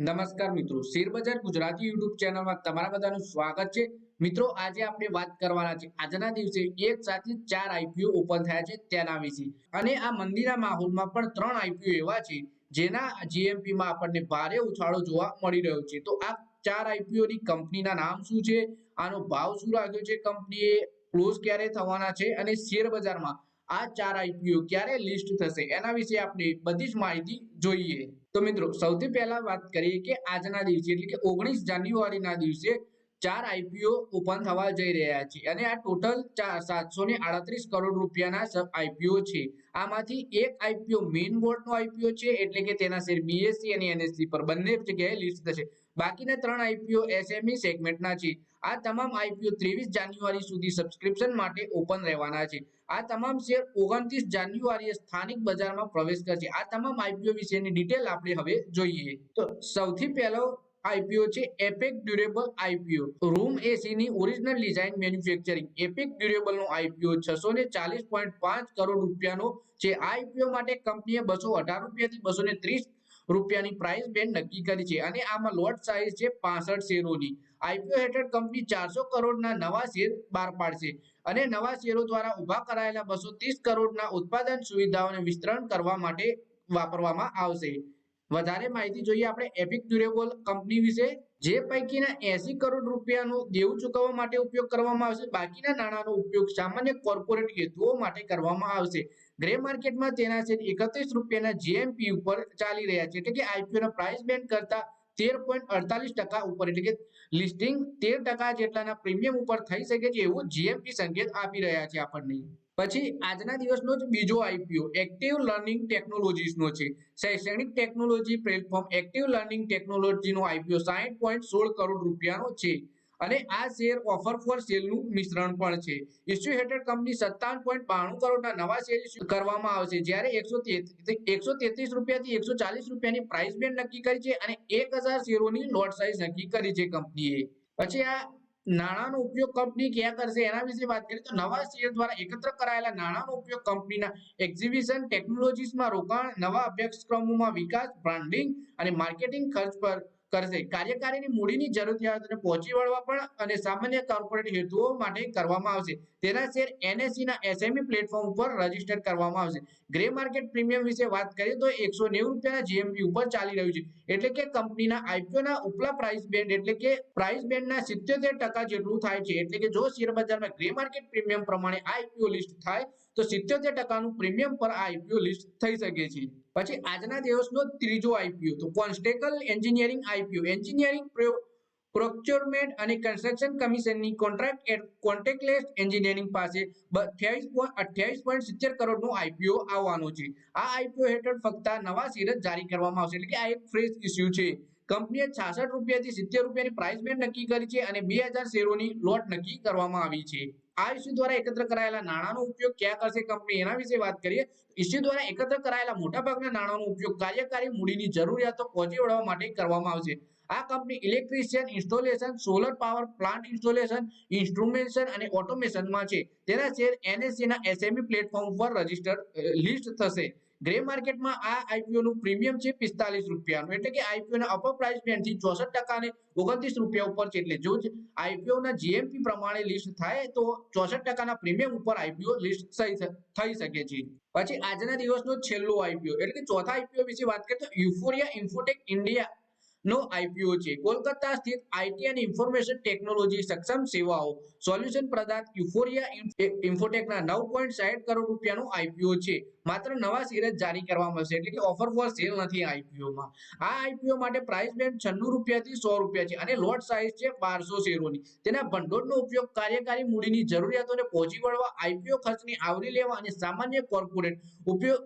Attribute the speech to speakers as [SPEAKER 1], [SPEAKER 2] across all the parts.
[SPEAKER 1] નમસ્કાર મિત્રો. શેરબજાર ગુજરાતી યુટ્યુબ ચેનલમાં તમારા બધાનું સ્વાગત છે. મિત્રો, આજે આપણે વાત કરવાના છે. આજના દિવસે એક સાથે ચાર આઈપીઓ ઓપન થયા છે તેના વિશે. અને આ મંદિરના માહોલમાં પણ ત્રણ આઈપીઓ એવા છે, જેના જીએમપીમાં આપણને ભારે ઉછાળો જોવા મળી રહ્યો છે. તો આ ચાર આઈપીઓ ની કંપનીના નામ શું છે? આનો ભાવ શું રાખ્યો છે? કંપનીએ ક્લોઝ ક્યારે થવાના છે? અને શેર બજારમાં આ ચાર આઈપીઓ ક્યારે લિસ્ટ થશે? એના વિશે આપણે બધી જ માહિતી જોઈએ. તો મિત્રો, સૌથી પહેલા વાત કરીએ કે આજના દિવસે, એટલે કે ઓગણીસ જાન્યુઆરીના દિવસે ચાર આઈપીઓ ઓપન થવા જઈ રહ્યા છે. અને આ ટોટલ સાતસો ને આડત્રીસ કરોડ રૂપિયાના આઈપીઓ છે. આમાંથી એક આઈપીઓ મેઇન બોર્ડનો આઈપીઓ છે, એટલે કે તેના શેર બીએસસી અને એનએસસી પર બંને જગ્યાએ લિસ્ટ થશે. બાકીના ત્રણ આઈપીઓ એસએમઈ સેગમેન્ટના છે. આ તમામ આઈપીઓ ત્રેવીસ જાન્યુઆરી સુધી સબસ્ક્રિપ્શન માટે ઓપન રહેવાના છે. આ તમામ શેર ઓગણત્રીસ જાન્યુઆરીએ સ્થાનિક બજારમાં પ્રવેશ કરશે. આ તમામ આઈપીઓ વિશેની ડિટેલ આપણે હવે જોઈએ. તો સૌથી પહેલો આઈપીઓ છે Epack durable IPO room AC ની original design manufacturing. Epack durable નો આઈપીઓ છસો ને ચાલીસ પોઈન્ટ પાંચ કરોડ રૂપિયાનો છે. આ આઈપીઓ માટે કંપનીએ બસો અઢાર રૂપિયાથી બસો ને ત્રીસ રૂપિયાની પ્રાઇસ બેન્ડ નક્કી કરી છે અને આમાં લોટ સાઇઝ છે પાસઠ શેરોની. આઈપીઓ હેઠળ કંપની ચારસો કરોડના નવા શેર બહાર પાડશે અને નવા શેરો દ્વારા ઊભા કરાયેલા બસો ત્રીસ કરોડના ઉત્પાદન સુવિધાઓને વિસ્તરણ કરવા માટે વાપરવામાં આવશે. વધારે માહિતી જોઈએ આપણે એપિક ડ્યુરેબલ કંપની વિશે, જે પૈકીના એસી કરોડ રૂપિયાનો દેવું ચૂકવવા માટે ઉપયોગ કરવામાં આવશે. બાકીના નાણાંનો ઉપયોગ સામાન્ય કોર્પોરેટ હેતુઓ માટે કરવામાં આવશે. ગ્રે માર્કેટમાં તેના છે એકત્રીસ રૂપિયાના જીએમપી ઉપર ચાલી રહ્યા છે. એટલે કે આઈપીઓ ના પ્રાઇસ બેન્ડ કરતા તેર પોઈન્ટ અડતાલીસ ટકા ઉપર. એટલે કે લિસ્ટિંગ તેર ટકા જેટલાના પ્રીમિયમ ઉપર થઈ શકે છે એવું જીએમપી સંકેત આપી રહ્યા છે આપણને. પછી આજના દિવસનો જ બીજો આઈપીઓ એક્ટિવ લર્નિંગ ટેકનોલોજીસનો છે. શૈક્ષણિક ટેકનોલોજી પ્લેટફોર્મ એક્ટિવ લર્નિંગ ટેકનોલોજીનો આઈપીઓ સાહીઠ પોઈન્ટ સોળ કરોડ રૂપિયાનો છે. અને આ શેર ઓફર ફોર સેલનું મિશ્રણ પણ છે. ઇસ્યુ હેઠળ કંપની સત્તાવન પોઈન્ટ બાણું કરોડના નવા શેર ઇસ્યુ કરવામાં આવશે. જ્યારે એકસો એકસો તેત્રીસ રૂપિયાથી એકસો ચાલીસ રૂપિયાની પ્રાઇસ બેન્ડ નક્કી કરી છે અને એક હજાર શેરોની લોટ સાઇઝ નક્કી કરી છે કંપનીએ પછી આ નાણાંનો ઉપયોગ કંપની ક્યાં કરશે? એના વિશે વાત કરીએ તો નવા શેર દ્વારા એકત્ર કરાયેલા નાણાંનો ઉપયોગ કંપનીના એક્ઝિબિશન ટેકનોલોજીસમાં રોકાણ, નવા અભ્યાસક્રમોમાં વિકાસ બ્રાન્ડિંગ અને માર્કેટિંગ ખર્ચ પર કરશે. કાર્યકારીની મૂડીની જરૂરિયાતોને પહોંચી વળવા પણ અને સામાન્ય કોર્પોરેટ હેતુઓ માટે કરવામાં આવશે. તેના શેર એનએસસી ના એસએમઈ પ્લેટફોર્મ ઉપર રજિસ્ટર કરવામાં આવશે. ગ્રે માર્કેટ પ્રીમિયમ વિશે વાત કરીએ તો એકસો નેવું રૂપિયાના જીએમપી ઉપર ચાલી રહ્યું છે. એટલે કે કંપનીના આઈપીઓ ના ઉપલા પ્રાઇસ બેન્ડ એટલે કે પ્રાઇસ બેન્ડના સિત્યોતેર ટકા જેટલું થાય છે. એટલે કે જો શેર બજારમાં ગ્રે માર્કેટ પ્રીમિયમ પ્રમાણે આઈપીઓ લિસ્ટ થાય તો સિત્યોતેર ટકાનું પ્રીમિયમ પર આ આઈપીઓ લિસ્ટ થઈ શકે છે. પછી આજના દિવસનો ત્રીજો આઈપીઓ તો Constelec engineering IPO engineering procurement અને કન્સ્ટ્રક્શન કમિશનની કોન્ટ્રાક્ટ કોન્ટેક્ટલેસ એન્જિનિયરિંગ પાસે અઠ્યાવીસ પોઈન્ટ અઠ્યાવીસ પોઈન્ટ સિત્તેર કરોડનો આઈપીઓ આવવાનો છે. આ આઈપીઓ હેઠળ ફક્ત નવા શેર જારી કરવામાં આવશે. એટલે કે આ એક ફ્રેશ ઇસ્યુ છે. કંપનીએ છાસઠ રૂપિયાથી સિત્તેર રૂપિયાની પ્રાઇસ બેન્ડ નક્કી કરી છે અને બે હજાર શેરોની લોટ નક્કી કરવામાં આવી છે. આ ઇસ્યુ દ્વારા એકત્ર કરાયેલા નાણાંનો ઉપયોગ ક્યાં કરશે કંપની? એના વિશે વાત કરીએ. ઇસ્યુ દ્વારા એકત્ર કરાયેલા મોટાભાગના નાણાંનો ઉપયોગ કાર્યકારી મૂડીની જરૂરિયાતો પહોંચી વળવા માટે કરવામાં આવશે. આ company electrician installation, solar power plant installation, instrumentation અને ઓટોમેશનમાં છે. તેના શેર એનએસસીના એસએમઈ પ્લેટફોર્મ પર રજિસ્ટર લિસ્ટ થશે. ગ્રે માર્કેટમાં આ આઈપીઓ નું પ્રીમિયમ છે પિસ્તાલીસ રૂપિયાનું. એટલે કે આઈપીઓ ના અપર પ્રાઇસ બેન્ડથી ચોસઠ ટકા ને ઓગણત્રીસ રૂપિયા ઉપર છે. એટલે જો આઈપીઓ ના જીએમપી પ્રમાણે લિસ્ટ થાય, તો ચોસઠ ટકાના પ્રીમિયમ ઉપર આઈપીઓ લિસ્ટ થઈ શકે છે. પછી આજના દિવસનો છેલ્લો આઈપીઓ એટલે કે ચોથા આઈપીઓ વિશે વાત કરીએ તો યુફોરિયા ઇન્ફોટેક ઇન્ડિયા નો આઈપીઓ છે. કોલકાતા સ્થિત આઈટી અને ઇન્ફોર્મેશન ટેકનોલોજી સક્ષમ સેવાઓ સોલ્યુશન પ્રદાત યુફોરિયા ઇન્ફોટેકના નવ પોઈન્ટ સાહીઠ કરોડ રૂપિયાનો આઈપીઓ છે. માત્ર નવા શેર જ જારી કરવામાં આવશે એટલે કે ઓફર ફોર સેલ નથી આઈપીઓમાં આ આઈપીઓ માટે પ્રાઇસ બેન્ડ છન્નું રૂપિયાથી સો રૂપિયા છે અને લોટ સાઇઝ છે બારસો શેરોની. તેના ભંડોળનો ઉપયોગ કાર્યકારી મૂડીની જરૂરિયાતોને પહોંચી વળવા આઈપીઓ ખર્ચની આવરી લેવા અને સામાન્ય કોર્પોરેટ ઉપયોગ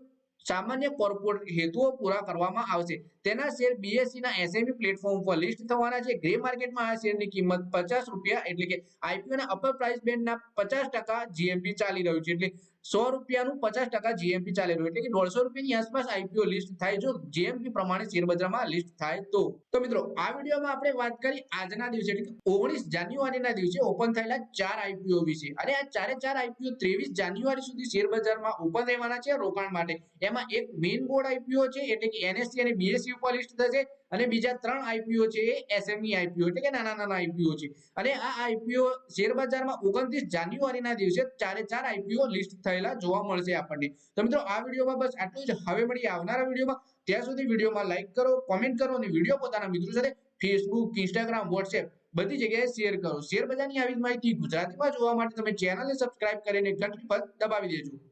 [SPEAKER 1] સામાન્ય કોર્પોરેટ હેતુઓ પૂરા કરવામાં આવશે. તેના શેર બીએસસી ના એસએમઈ પ્લેટફોર્મ પર લિસ્ટ થવાના છે. ગ્રે માર્કેટમાં આ શેરની કિંમત પચાસ રૂપિયા એટલે કે આઈપીઓ ના અપર પ્રાઇસ બેન્ડના પચાસ ટકા જીએમપી ચાલી રહ્યું છે. એટલે સો રૂપિયાનું પચાસ ટકા જીએમપી ચાલી રહ્યું એટલે કે દોઢસો રૂપિયાની આસપાસ આઈપીઓ લિસ્ટ થાય જો જીએમપી પ્રમાણે શેરબજારમાં લિસ્ટ થાય તો. તો મિત્રો, આ વિડીયોમાં આપણે વાત કરી આજના દિવસે, એટલે કે ઓગણીસ જાન્યુઆરીના દિવસે ઓપન થયેલા ચાર આઈપીઓ વિશે. અને આ ચારે ચાર આઈપીઓ ત્રેવીસ જાન્યુઆરી સુધી શેર બજારમાં ઓપન રહેવાના છે રોકાણ માટે. એમાં એક મેઇન બોર્ડ આઈપીઓ છે, એટલે કે એનએસસી અને બીએસસી ઉપર લિસ્ટ થશે. અને બીજા ત્રણ આઈપીઓ છે, એ એસએમઈ આઈપીઓ એટલે કે નાના નાના આઈપીઓ છે. અને આ આઈપીઓ શેર બજારમાં ઓગણત્રીસ જાન્યુઆરીના દિવસે ચારે ચાર આઈપીઓ લિસ્ટ થયેલા જોવા મળશે આપણને. તો મિત્રો, આ વિડીયોમાં બસ આટલું જ. હવે મળીએ આવનારા વિડીયોમાં. ત્યાં સુધી વિડીયોમાં લાઈક કરો કોમેન્ટ કરો અને વીડિયો પોતાના મિત્રો સાથે ફેસબુક ઇન્સ્ટાગ્રામ વોટ્સએપ બધી જગ્યાએ શેર કરો. શેર બજારની આવી માહિતી ગુજરાતીમાં જોવા માટે તમે ચેનલને સબસ્ક્રાઇબ કરીને ઘંટડી પર દબાવી દેજો.